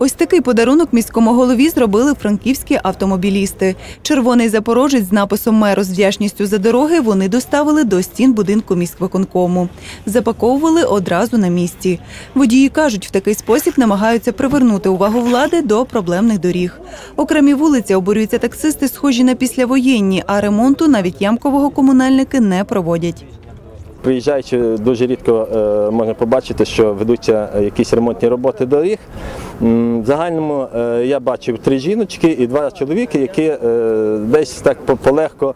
Ось такий подарунок міському голові зробили франківські автомобілісти. Червоний запорожець з написом меру з вдячністю за дороги вони доставили до стін будинку міськвиконкому. Запаковували одразу на місці. Водії кажуть, в такий спосіб намагаються привернути увагу влади до проблемних доріг. Окремі вулиці обурюються таксисти, схожі на післявоєнні, а ремонту навіть ямкового комунальники не проводять. Приїжджаючи, дуже рідко е, можна побачити, що ведуться якісь ремонтні роботи доріг. В загальному е, я бачив три жіночки і два чоловіки, які е, десь так полегко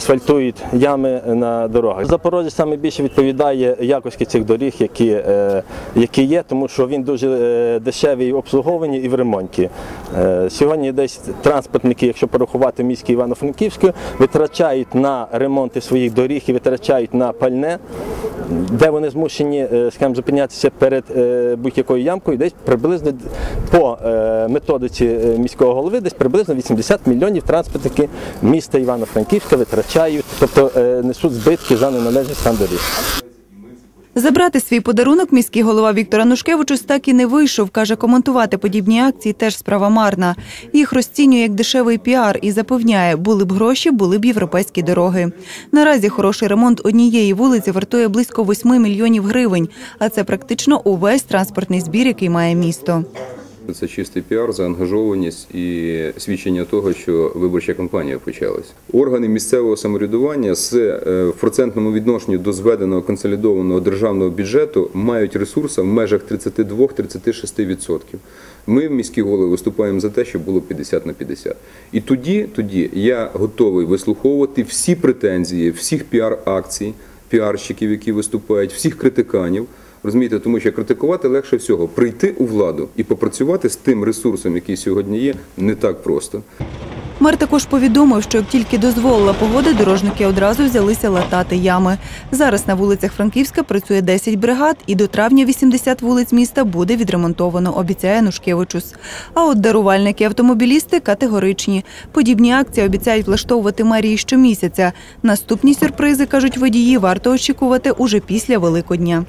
асфальтують ями на дорогах. Запорожець саме більше відповідає якості цих доріг, які, е, які є, тому що він дуже е, дешевий в обслуговуванні і в ремонті. Е, Сьогодні десь транспортники, якщо порахувати міські Івано-Франківську, витрачають на ремонти своїх доріг і витрачають на пальне, де вони змушені скажімо, зупинятися перед будь-якою ямкою, десь приблизно по методиці міського голови, десь приблизно 80 мільйонів транспортники міста Івано-Франківська витрачають, тобто е, несуть збитки за неналежний стан доріг. Забрати свій подарунок міський голова Віктор Анушкевичус так і не вийшов. Каже, коментувати подібні акції теж справа марна. Їх розцінює як дешевий піар і запевняє, були б гроші, були б європейські дороги. Наразі хороший ремонт однієї вулиці вартує близько 8 мільйонів гривень, а це практично увесь транспортний збір, який має місто. Це чистий піар, заангажованість і свідчення того, що виборча кампанія почалась. Органи місцевого самоврядування з е, процентному відношенні до зведеного консолідованого державного бюджету мають ресурси в межах 32-36%. Ми в міській голові виступаємо за те, щоб було 50 на 50. І тоді, тоді я готовий вислуховувати всі претензії, всіх піар-акцій, піарщиків, які виступають, всіх критиканів. Розумієте, тому що критикувати легше всього прийти у владу і попрацювати з тим ресурсом, який сьогодні є, не так просто. Мер також повідомив, що як тільки дозволила погода, дорожники одразу взялися латати ями. Зараз на вулицях Франківська працює 10 бригад, і до травня 80 вулиць міста буде відремонтовано, обіцяє Нушкевичус. А от дарувальники-автомобілісти категоричні. Подібні акції обіцяють влаштовувати мерії щомісяця. Наступні сюрпризи, кажуть водії, варто очікувати уже після Великодня.